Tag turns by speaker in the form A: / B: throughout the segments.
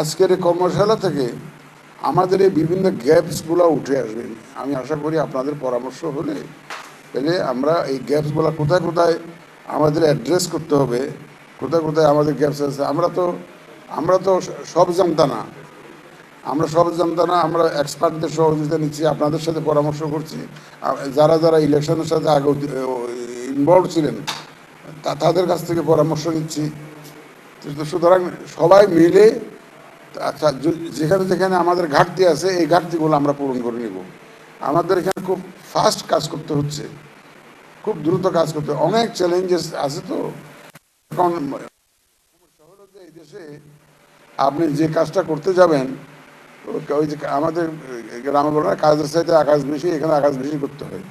A: আজকের এই কর্মশালা থেকে আমাদের এই বিভিন্ন গ্যাপসগুলো উঠে আসবে। আমি আশা করি আপনাদের পরামর্শ হলে, পেলে আমরা এই গ্যাপসগুলো কোথায় কোথায় আমাদের অ্যাড্রেস করতে হবে, কোথায় কোথায় আমাদের গ্যাপস আছে, আমরা তো আমরা তো সব জানতাম না। আমরা সব জানতাম না, আমরা এক্সপার্টদের সহযোগিতা নিচ্ছি, আপনাদের সাথে পরামর্শ করছি। যারা যারা ইলেকশনের সাথে আগে ইনভলভ ছিলেন তাদের কাছ থেকে পরামর্শ নিচ্ছি। সুতরাং সবাই মিলে আচ্ছা যেখানে যেখানে আমাদের ঘাটতি আছে, এই ঘাটতিগুলো আমরা পূরণ করে নিব। আমাদের এখানে খুব ফাস্ট কাজ করতে হচ্ছে। খুব দ্রুত কাজ করতে অনেক চ্যালেঞ্জেস আছে তো। সমস্যা এই দেশে আপনি যে কাজটা করতে যাবেন, ওই যে আমাদের গ্রামে বলে কাজের সাথে আকাশ বেশি, এখানে আকাশ বেশি করতে হয়।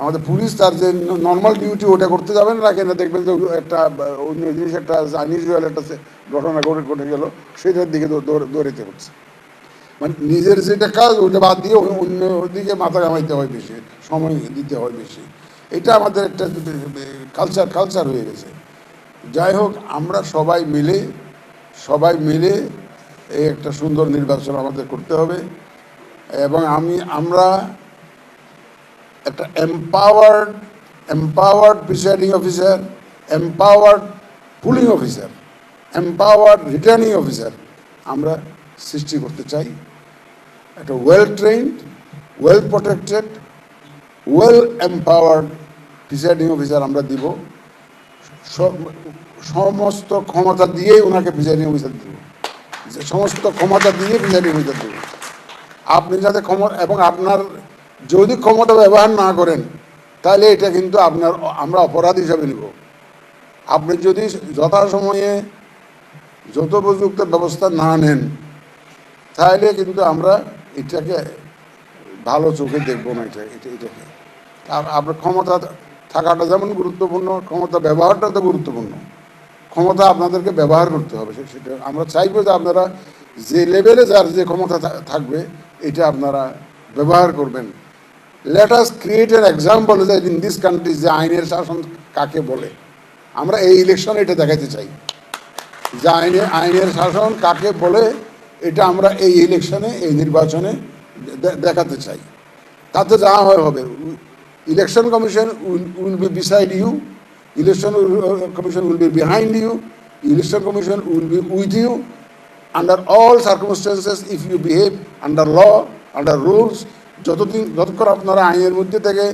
A: আমাদের পুলিশ তার যে নর্মাল ডিউটি ওটা করতে যাবেন না কেন? দেখবেন যে একটা, অন্য জিনিস একটা আনইউজুয়াল একটা ঘটনা ঘটে ঘটে গেল সেটার দিকে দৌড়াতে হচ্ছে। মানে নিজের যেটা কাজ ওটা বাদ দিয়ে অন্য দিকে মাথা কামাইতে হয় বেশি, সময় দিতে হয় বেশি। এটা আমাদের একটা কালচার কালচার হয়ে গেছে। যাই হোক, আমরা সবাই মিলে সবাই মিলে এই একটা সুন্দর নির্বাচন আমাদের করতে হবে। এবং আমি আমরা একটা empowered empowered presiding officer empowered polling officer empowered returning officer আমরা সৃষ্টি করতে চাই। একটা well trained well protected well empowered presiding officer আমরা দিব। সমস্ত ক্ষমতা দিয়েই ওনাকে প্রিসাইডিং অফিসার দিব। যে সমস্ত ক্ষমতা দিয়ে প্রিসাইডিং অফিসার দিব। আপনি যাতে ক্ষমতা এবং আপনার যদি ক্ষমতা ব্যবহার না করেন, তাহলে এটা কিন্তু আপনার, আমরা অপরাধ হিসাবে নিব। আপনি যদি যথাসময়ে যথোপযুক্ত ব্যবস্থা না নেন তাহলে কিন্তু আমরা এটাকে ভালো চোখে দেখব না এটা এটা, এটাকে। আর আপনার ক্ষমতা থাকাটা যেমন গুরুত্বপূর্ণ, ক্ষমতা ব্যবহারটা তো গুরুত্বপূর্ণ। ক্ষমতা আপনাদেরকে ব্যবহার করতে হবে সেটা আমরা চাইব যে আপনারা যে লেভেলে যার যে ক্ষমতা থাকবে, এটা আপনারা ব্যবহার করবেন। লেট ক্রিয়েট এন এক্সাম্পল যে ইন দিস কান্ট্রি যে আইনের শাসন কাকে বলে? আমরা এই ইলেকশনে এটা দেখাতে চাই। যে আইনে, আইনের শাসন কাকে বলে, এটা আমরা এই ইলেকশনে, এই নির্বাচনে দেখাতে চাই। তাতে যা হয় হবে। Election commission will be beside you election commission will be behind you election commission will be with you under all circumstances if you behave under law under rules যতদিন, যতক্ষণ আপনারা আইনের মধ্যে থেকে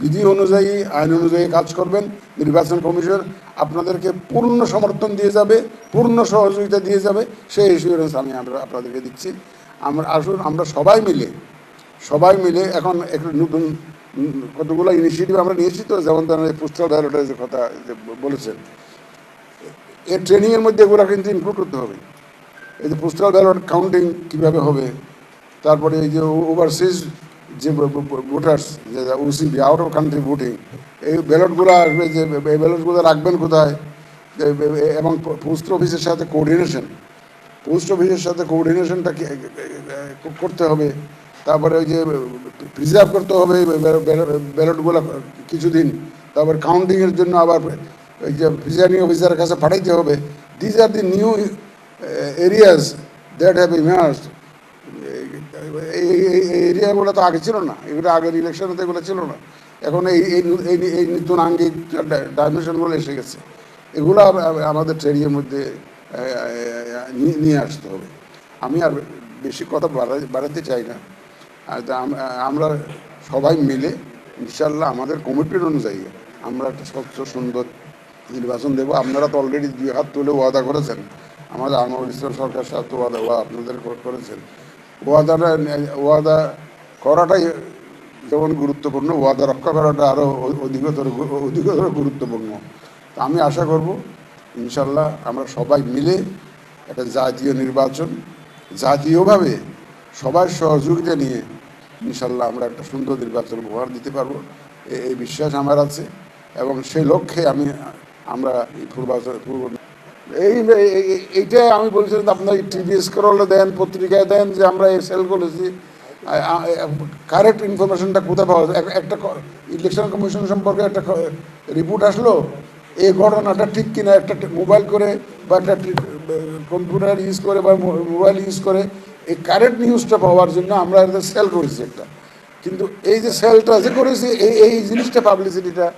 A: বিধি অনুযায়ী, আইন অনুযায়ী কাজ করবেন, নির্বাচন কমিশন আপনাদেরকে পূর্ণ সমর্থন দিয়ে যাবে, পূর্ণ সহযোগিতা দিয়ে যাবে। সেই ইন্স্যুরেন্স আমি আমরা আপনাদেরকে দিচ্ছি। আমরা আসুন, আমরা সবাই মিলে সবাই মিলে এখন একটু নতুন, কতগুলো ইনিশিয়েটিভ আমরা নিয়েছি তো, যেমন ধরেন পোস্টাল ব্যালটের যে কথা যে বলেছেন। এর ট্রেনিংয়ের মধ্যে এগুলো কিন্তু ইনক্লুড করতে হবে। এই যে পোস্টাল ব্যালট কাউন্টিং কীভাবে হবে, তারপরে এই যে ওভারসিজ যে ভোটার্স যে OCB out of country voting এই ব্যালটগুলো আসবে যে, এই ব্যালটগুলো রাখবেন কোথায়? এবং পোস্ট অফিসের সাথে কোঅর্ডিনেশন পোস্ট অফিসের সাথে কোঅর্ডিনেশনটা করতে হবে। তারপরে ওই যে প্রিজার্ভ করতে হবে ব্যালটগুলো কিছুদিন। তারপর কাউন্টিংয়ের জন্য আবার ওই যে প্রিজাইডিং অফিসারের কাছে পাঠাইতে হবে। These are the new areas that have emerge এই এরিয়াগুলো তো আগে ছিল না। এগুলো আগের ইলেকশনে এগুলো ছিল না। এখন এই এই নতুন আঙ্গিক ডাইমেনশনগুলো এসে গেছে। এগুলো আম- আম- আমাদের ট্রেনিংয়ের মধ্যে নিয়ে- আসতে হবে। আমি আর বেশি কথা বাড়া- বাড়াতে চাই না। আমরা সবাই মিলে ইনশাল্লাহ আমাদের কমিটমেন্ট অনুযায়ী আমরা একটা স্বচ্ছ, সুন্দর নির্বাচন দেবো। আপনারা তো অলরেডি দুই হাত তুলে ওয়াদা করেছেন। আমাদের আনোয়ার ইসলাম সরকার সাথে ওয়াদা, ওয়া আপনাদের করেছেন। ওয়াদাটা ওয়াদা করাটাই যেমন গুরুত্বপূর্ণ, ওয়াদা রক্ষা করাটা আরও অধিকতর অধিকতর গুরুত্বপূর্ণ। তা আমি আশা করব, ইনশাল্লাহ আমরা সবাই মিলে একটা জাতীয় নির্বাচন, জাতীয়ভাবে সবার সহযোগিতা নিয়ে ইনশাল্লাহ আমরা একটা সুন্দর নির্বাচন উপহার দিতে পারব। এই বিশ্বাস আমার আছে এবং সেই লক্ষ্যে আমি আমরা এই পূর্বাচন পূর্ব এই এই- এই- এইটাই আমি বলছিলাম আপনার টিভি স্ক্রলে দেন, পত্রিকায় দেন যে আমরা এই সেল করেছি। কারেক্ট ইনফরমেশনটা কোথায় পাওয়া যায়? একটা ইলেকশন কমিশন সম্পর্কে একটা রিপোর্ট আসলো, এই ঘটনাটা ঠিক কিনা? একটা মোবাইল করে বা একটা কম্পিউটার ইউজ করে বা মোবাইল ইউজ করে, এই কারেন্ট নিউজটা পাওয়ার জন্য আমরা একটা সেল করেছি একটা। কিন্তু এই যে সেলটা যে করেছি, এই এই জিনিসটা পাবলিসিটিটা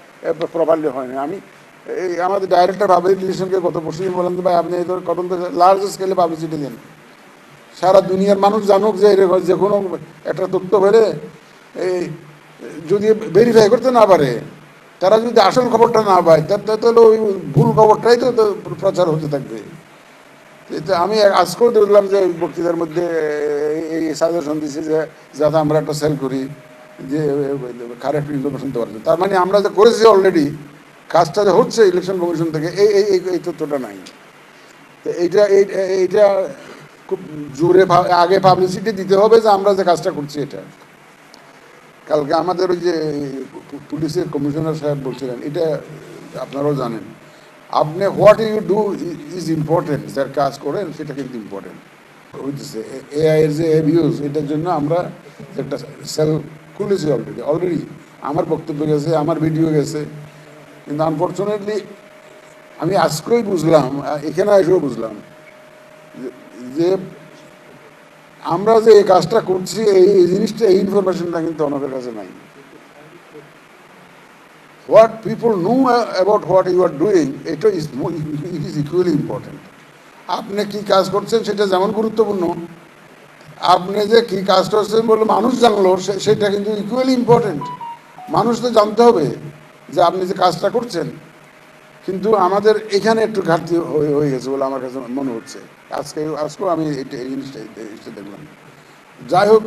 A: প্রপারলি হয়নি। আমি এই আমাদের ডাইরেক্টর পাবলিক রিলেশনকে গত পরশু দিন বললাম ভাই, আপনি এই ধরনের কত লার্জ স্কেলে পাবলিসিটি দিন। সারা দুনিয়ার মানুষ জানুক যে, এরকম যে কোনো একটা তথ্য বেড়ে এই, যদি ভেরিফাই করতে না পারে, তারা যদি আসল খবরটা না পায় তাহলে ওই ভুল খবরটাই তো প্রচার হতে থাকবে। আমি আজকেও দেখলাম যে বক্তৃতার মধ্যে এই- এই সাজেশন দিছে যে, যাতে আমরা একটা সেল করি, যে কারেক্ট ইনফরমেশন দেওয়ার জন্য। তার মানে আমরা যে করেছি অলরেডি কাজটা যে হচ্ছে ইলেকশন কমিশন থেকে, এই এই, এই- তথ্যটা নাই। এইটা, এই- এইটা খুব জোরে আগে পাবলিসিটি দিতে হবে যে আমরা যে কাজটা করছি এটা। কালকে আমাদের ওই যে পুলিশের কমিশনার সাহেব বলছিলেন, এটা আপনারাও জানেন। আপনি what you do is important যার কাজ করেন, সেটা কিন্তু ইম্পর্টেন্ট হইতেছে এআই এর যে অ্যাবিউজ এটার জন্য আমরা একটা সেল খুলেছি অলরেডি অলরেডি আমার বক্তব্য গেছে, আমার ভিডিও গেছে। কিন্তু আনফর্চুনেটলি আমি আজকেই বুঝলাম, এখানে এসেও বুঝলাম যে- আমরা যে এই কাজটা করছি, এই জিনিসটা, এই ইনফরমেশনটা কিন্তু অনেকের কাছে নাই। What people know about what you are doing এটা is it is equally important আপনি কি কাজ করছেন, সেটা যেমন গুরুত্বপূর্ণ, আপনি যে কি কাজ করছেন বলে মানুষ জানলো সেটা কিন্তু ইকুয়ালি ইম্পর্টেন্ট মানুষ তো জানতে হবে। যে আপনি যে কাজটা করছেন, কিন্তু আমাদের এখানে একটু ঘাটতি হয়ে গেছে বলে আমার কাছে মনে হচ্ছে। আজকে, আজকেও আমি এই জিনিসটা দেখলাম। যাই হোক